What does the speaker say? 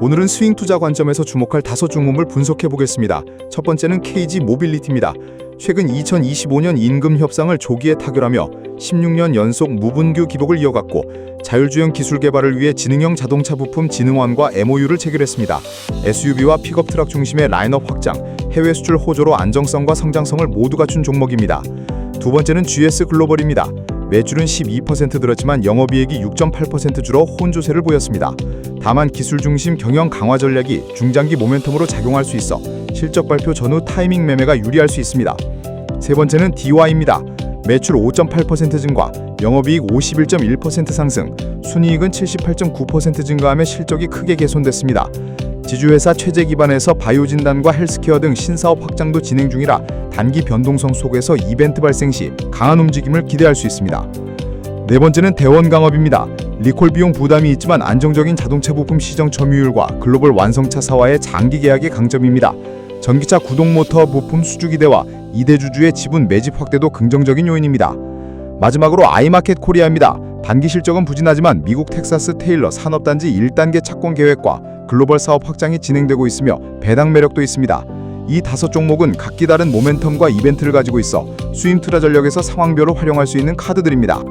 오늘은 스윙 투자 관점에서 주목할 다섯 종목을 분석해 보겠습니다. 첫 번째는 KG 모빌리티입니다. 최근 2025년 임금 협상을 조기에 타결하며 16년 연속 무분규 기록을 이어갔고 자율주행 기술 개발을 위해 지능형 자동차 부품 진흥원과 MOU를 체결했습니다. SUV와 픽업 트럭 중심의 라인업 확장, 해외 수출 호조로 안정성과 성장성을 모두 갖춘 종목입니다. 두 번째는 GS 글로벌입니다. 매출은 12% 늘었지만 영업이익이 6.8% 줄어 혼조세를 보였습니다. 다만 기술 중심 경영 강화 전략이 중장기 모멘텀으로 작용할 수 있어 실적 발표 전후 타이밍 매매가 유리할 수 있습니다. 세 번째는 DY입니다. 매출 5.8% 증가, 영업이익 51.1% 상승, 순이익은 78.9% 증가하며 실적이 크게 개선됐습니다. 지주회사 최재 기반에서 바이오 진단과 헬스케어 등 신사업 확장도 진행 중이라 단기 변동성 속에서 이벤트 발생 시 강한 움직임을 기대할 수 있습니다. 네 번째는 대원 강업입니다. 리콜 비용 부담이 있지만 안정적인 자동차 부품 시장 점유율과 글로벌 완성차 사와의 장기 계약이 강점입니다. 전기차 구동 모터 부품 수주 기대와 이대 주주의 지분 매집 확대도 긍정적인 요인입니다. 마지막으로 아이마켓 코리아입니다. 단기 실적은 부진하지만 미국 텍사스 테일러 산업단지 1단계 착공 계획과 글로벌 사업 확장이 진행되고 있으며 배당 매력도 있습니다. 이 다섯 종목은 각기 다른 모멘텀과 이벤트를 가지고 있어 수임 투자 전략에서 상황별로 활용할 수 있는 카드들입니다.